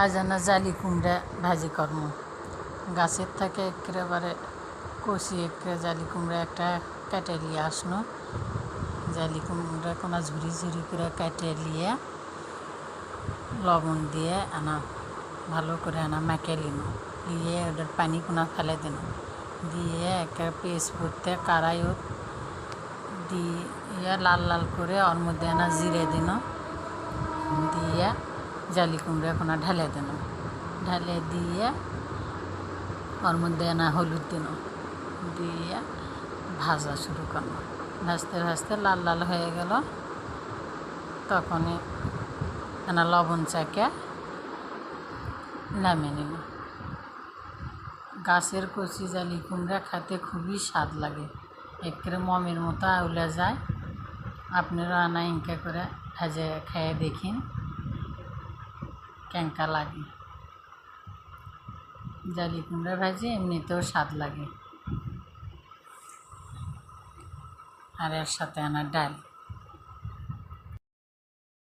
আজ না জালি কুমড়া ভাজি করম গাছের থেকে একেবারে কষি একেবারে জালি কুমড়া একটা কেটে নিয়ে আসনো। জালি কুমড়া কোনা ঝুড়ি ঝুড়ি করে কেটে নিয়ে লবণ দিয়ে আনা, ভালো করে আনা, মেখে নিন দিয়ে ওটার পানি কোনা ফেলে দিন দিয়ে একটা পেস্ট করতে কারাইও দিয়ে লাল লাল করে ওর মধ্যে আনা জিরে দিন দিয়ে জালি কুমড়া কোনা ঢেলে দিন ঢেলে দিয়ে ওর মধ্যে আনা হলুদ দিন, দিয়ে ভাজা শুরু করল ভাজতে ভাজতে লাল লাল হয়ে গেল। তখনই আনা লবণ চাকে নামিয়ে নিল গাছের কচি জালি কুমড়া খেতে খুবই স্বাদ লাগে। একেবারে মমের মতো আউলা যায়। আপনারা আনা ইনকা করে ভেজে খেয়ে দেখিন। ক্যাঙ্কা লাগে। জালি কুমড়া ভাজি এমনিতেও স্বাদ লাগে। আর এর সাথে আনার ডাল।